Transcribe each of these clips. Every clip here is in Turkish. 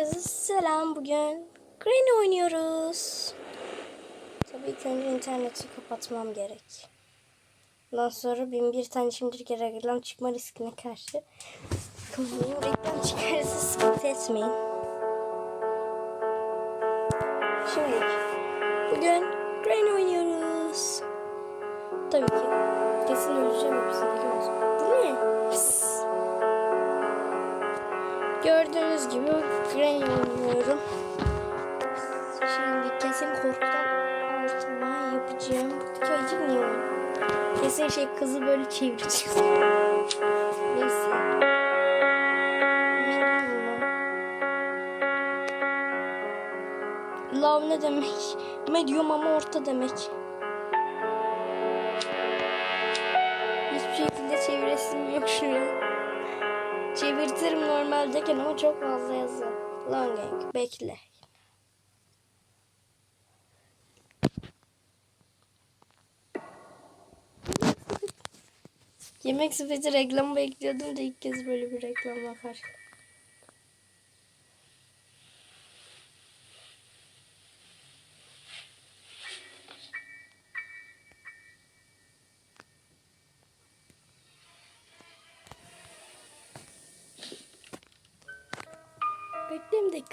Herkese selam. Bugün Granny oynuyoruz. Tabii ki önce interneti kapatmam gerek. Ondan sonra bin bir tane şimdilik reklam çıkma riskine karşı kapatayım. Reklam çıkarsa sıkıntı etmeyin. Şimdi bugün Gördüğünüz gibi Granny oynuyorum. Şimdi kesin korkudan altıma yapacağım. Oynuyor? Kesin şey kızı böyle çevirecek. Neyse. Love ne demek? Medium ama orta demek. Normaldeyken ama çok fazla yazıyor. Long gang. Bekle. Yemek sepeti reklamı bekliyordum da ilk kez böyle bir reklamla karşı.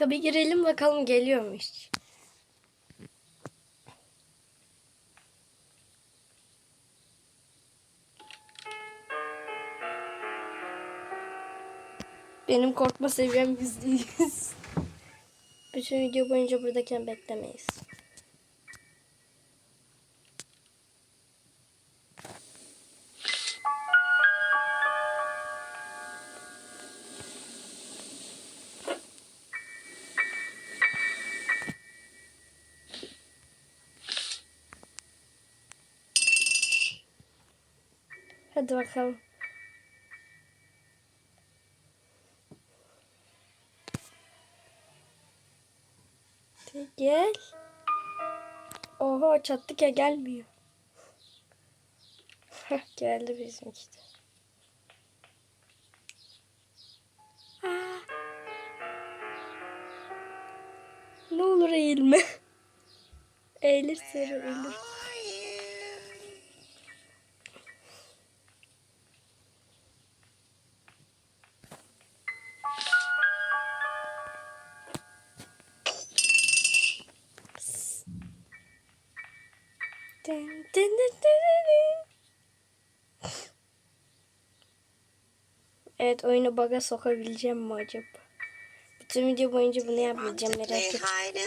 Bir girelim bakalım geliyor mu hiç. Benim korkma seviyem yüzde yüz. Bütün video boyunca buradayken beklemeyiz. Hadi bakalım. Gel. Oha çattık ya gelmiyor. Geldi bizimki de. Aa. Ne olur eğilme. Eğilirse eğilir. Evet oyunu baga sokabileceğim mi acaba? Bütün video boyunca bunu yapmayacağım merak etme.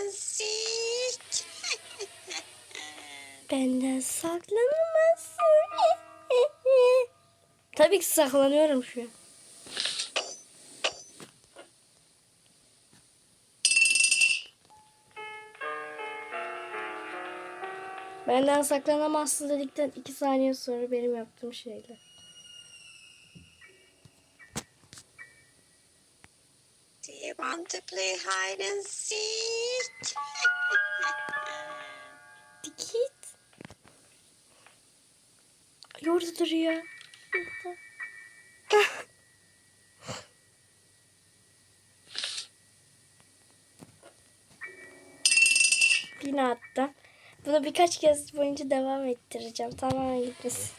Benden saklanamazsın. Tabii ki saklanıyorum şu an. Benden saklanamazsın dedikten iki saniye sonra benim yaptığım şeyler. You want to play hide and seek? Dikit. Ay, Orada duruyor. Yine attım. Bunu birkaç kez boyunca devam ettireceğim. Tamamen gitmesi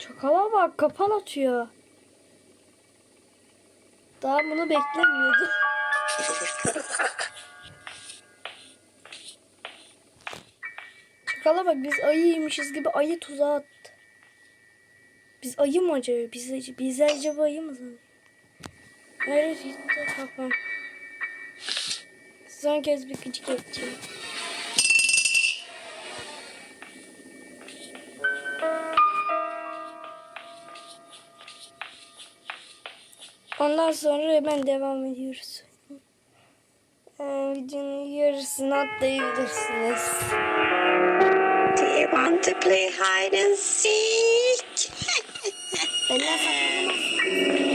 Çakala bak kapan atıyor. Daha bunu beklemiyordum. Çakala bak biz ayıymışız gibi ayı tuzağa attı. Biz ayı mı acaba? Biz, biz acaba ayı mı sanıyoruz? Evet gitti kapan. Son kez bir gıcık edeceğim. Ondan sonra hemen devam ediyoruz. Ee, videonun yarısını atlayabilirsiniz. Do you want to play hide and seek? Benden saklanamazsın.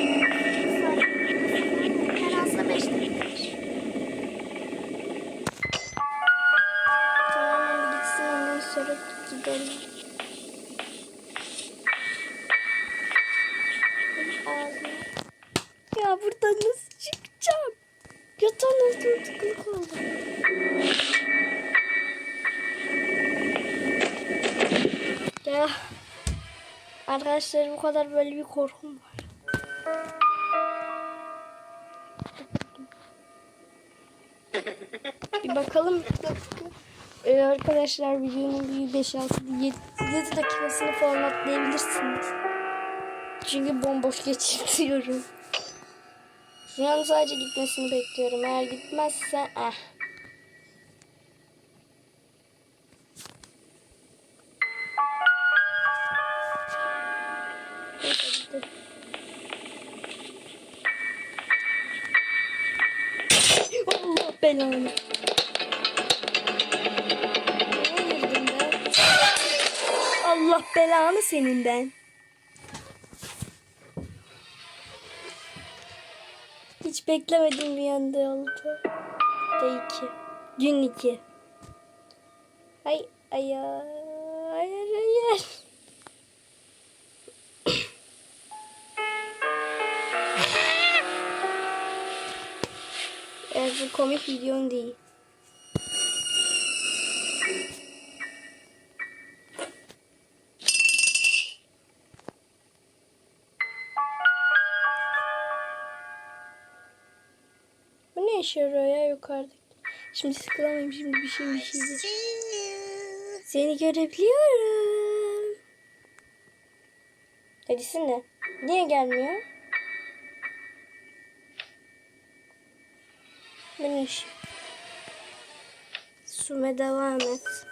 Arkadaşlar bu kadar böyle bir korkum var. Bir bakalım. Ee, arkadaşlar videonun bir 5 6 7, 7 dakikasını falan atlayabilirsiniz. Çünkü bomboş geçiriyorum. Şu an sadece gitmesini bekliyorum. Eğer gitmezse eh. Belanı. Allah belanı senin ben. Hiç beklemedim bir anda oldu. De iki. Gün iki. Ay ay ay bu komik videon değil. Bu ne işe yarıyor ya yukarıdaki? Şimdi sıkılamayayım şimdi bir şey bir şey. de-. Seni görebiliyorum. Hadisin ne? Niye gelmiyor? İşim. Sume devam et.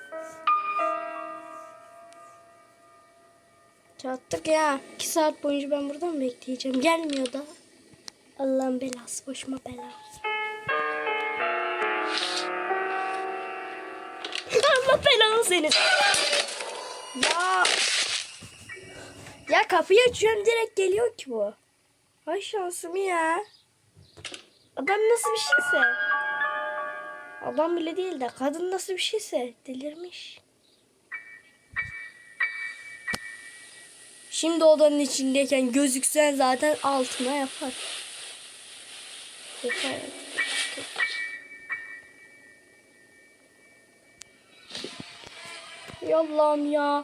Çattık ya. İki saat boyunca ben buradan bekleyeceğim. Gelmiyor da. Allah'ın belası. Başıma bela. Allah belanı senin. Ya. Ya kapıyı açıyorum direkt geliyor ki bu. Ay şansım ya. Adam nasıl bir şeyse. Adam bile değil de kadın nasıl bir şeyse delirmiş. Şimdi odanın içindeyken gözüksen zaten altına yapar. Yeter. Yallahım ya.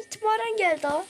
İtibaren geldi ha.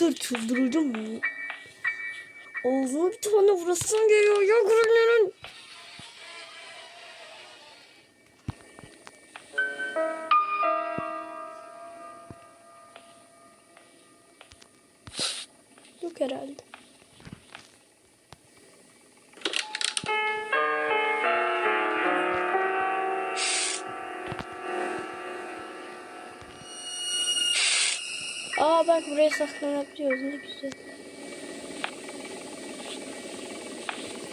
Yeter çıldıracağım ya. Bir tane vurasın geliyor ya Granny'nin. Buraya saklanabiliyoruz ne güzel.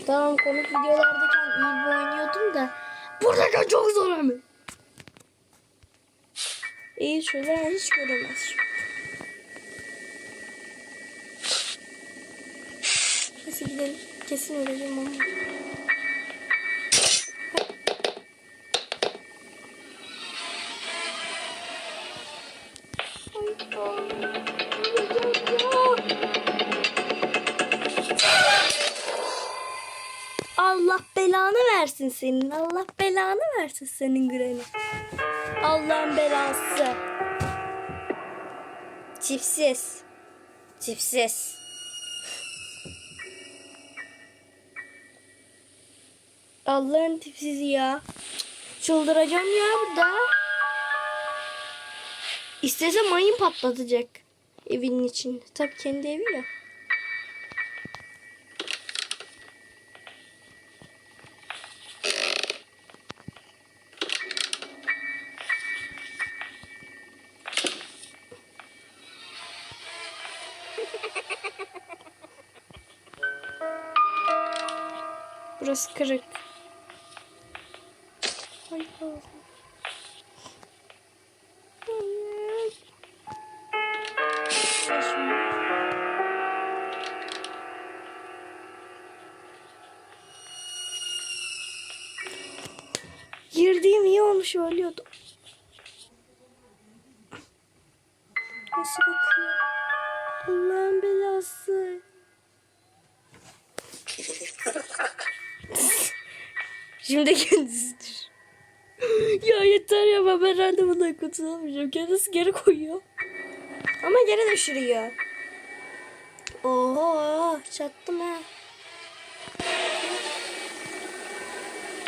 Tamam komik videolardayken iyi bir oynuyordum da buradayken çok zor ama. İyi şöyle hiç göremez. Neyse gidelim. Kesin öleceğim ama. Versin senin. Allah belanı versin senin Granny. Allah'ın belası. Tipsiz. Tipsiz. Allah'ın tipsizi ya. Çıldıracağım ya burada. İstese mayın patlatacak. Evinin içinde. Tabii kendi evi ya. Burası kırık. Hayır. Girdiğim iyi olmuş ölüyordum. Şimdi kendisidir. ya yeter ya ben herhalde bundan kurtulamayacağım. Kendisi geri koyuyor. Ama geri düşürüyor. Oho çattım ha.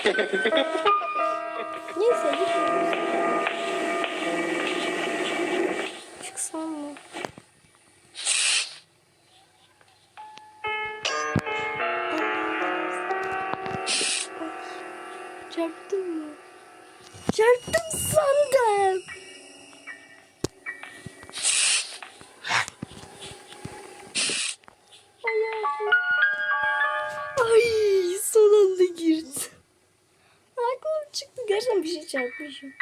Neyse gidiyoruz. Çarpmışım.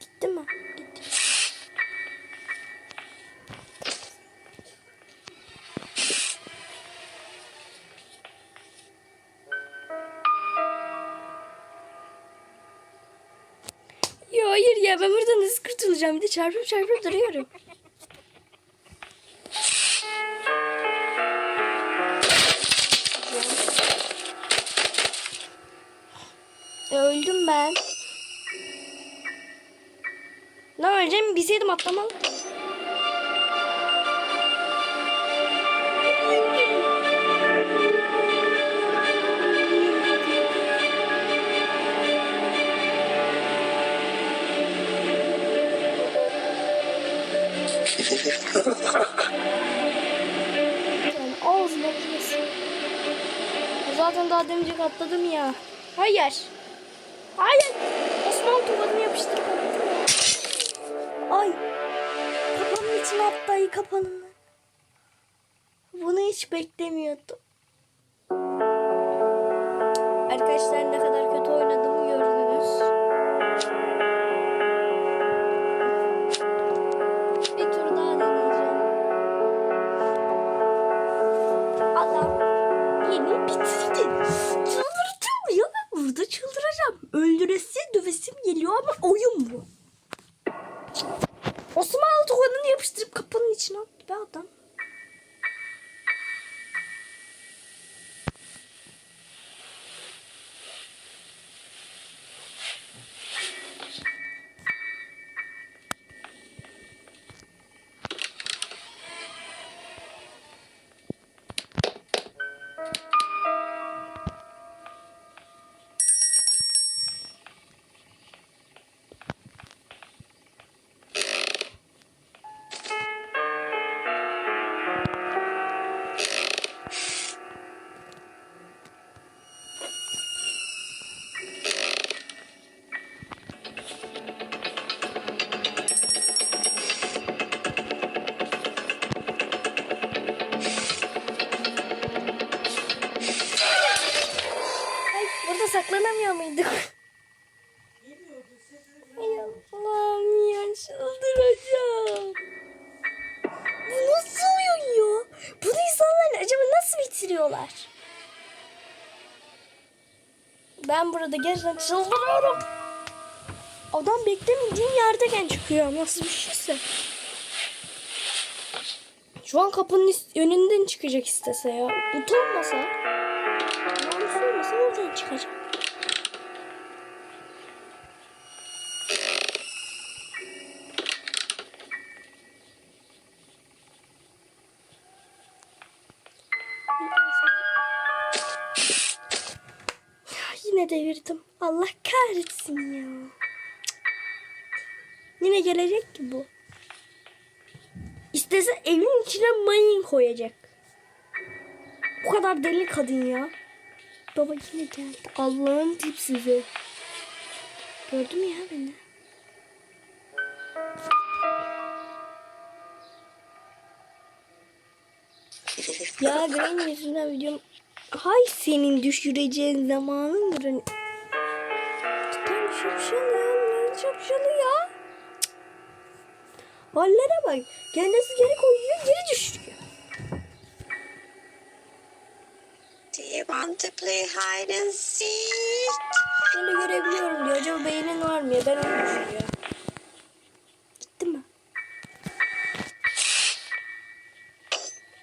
Gitti mi? Gitti. Ya hayır ya ben buradan nasıl kurtulacağım? Bir de çarpıp çarpıp duruyorum. Ya öldüm ben. Ne öleceğimi bilseydim kesin. Zaten daha demeyecek atladım ya. Hayır. Hayır. Osman tuvalını yapıştırıp. Ay. Kapanın içine attı kapanını. Bunu hiç beklemiyordum. Arkadaşlar ne kadar geliyor ama oyun bu. Osman Tuğan'ını yapıştırıp kapının içine attı be adam. Saklanamıyor muyduk? Ay Allah'ım ya çıldıracağım. Bu nasıl oyun ya? Bunu insanlar acaba nasıl bitiriyorlar? Ben burada gerçekten çıldırıyorum. Adam beklemediğin yerdeken çıkıyor. Nasıl bir şeyse. Şu an kapının önünden çıkacak istese ya. Utanmasa. Yalan söylese oradan çıkacak. Devirdim. Allah kahretsin ya. Yine gelecek ki bu. İstese evin içine mayın koyacak. Bu kadar deli kadın ya. Baba yine geldi. Allah'ın tipsizi. Gördün mü ya beni? ya Granny yüzünden videom... Hay senin düşüreceğin zamanın durun. Cidden şapşalı ya. Ne şapşalı ya? Hallere bak. Kendisi geri koyuyor geri düşürüyor. Do you want to play hide and seek? Seni görebiliyorum diyor. Acaba beynin var mı ya? Ben onu düşünüyorum. Gitti mi?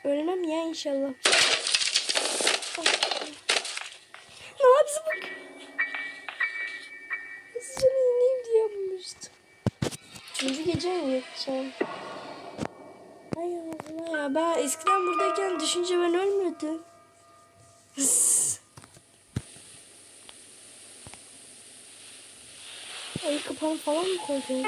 Ölmem ya inşallah. Yapsın bak? Hızlıca ineyim diye yapmıştım. Üçüncü gece mi yatacağım? Ay Allah ya. Ben eskiden buradayken düşünce ben ölmedim. Ay kapağı falan mı koydun?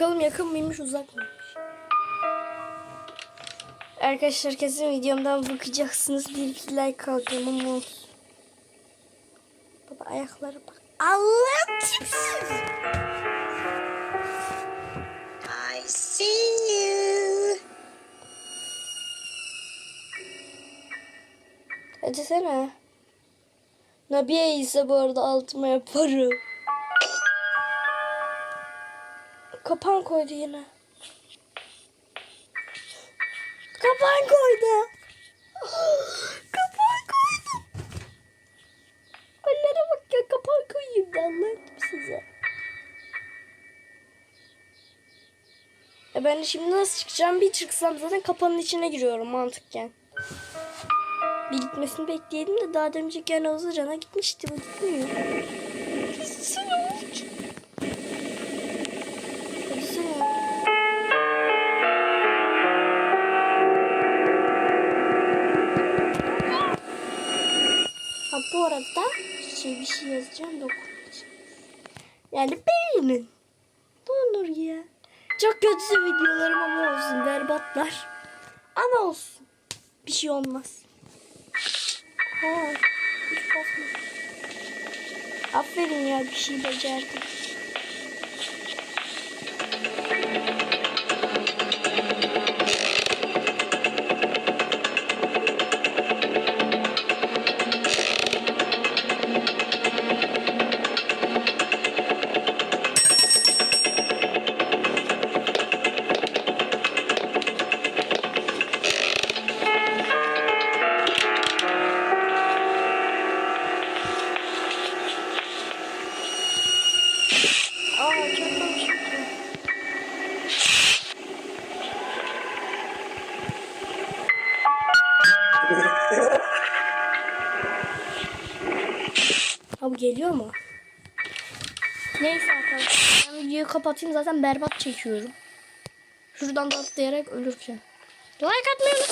Yakalım yakın mıymış uzak mıymış? Arkadaşlar kesin videomdan bakacaksınız. Bir iki like alacağım ama olsun. Baba ayaklara bak. Allah tipsiz. I see you. Sene. Nabiye ise bu arada altıma yaparım. Kapan koydu yine. Kapan koydu. Kapan koydu. Onlara bak ya kapan koyayım da anlattım size. E ben şimdi nasıl çıkacağım? Bir çıksam zaten kapanın içine giriyorum mantıkken. Bir gitmesini bekleyelim de daha demeyecek gene hızlıcana gitmişti bu gitmiyor. Bu arada şey bir şey yazacağım da okuyacağım. Yani beğenin. Ne olur ya. Çok kötü videolarım ama olsun berbatlar. Ama olsun. Bir şey olmaz. Ha, hiç basmadım. Aferin ya bir şey becerdin. Kapatayım zaten berbat çekiyorum. Şuradan da atlayarak ölürken. Like atmayı.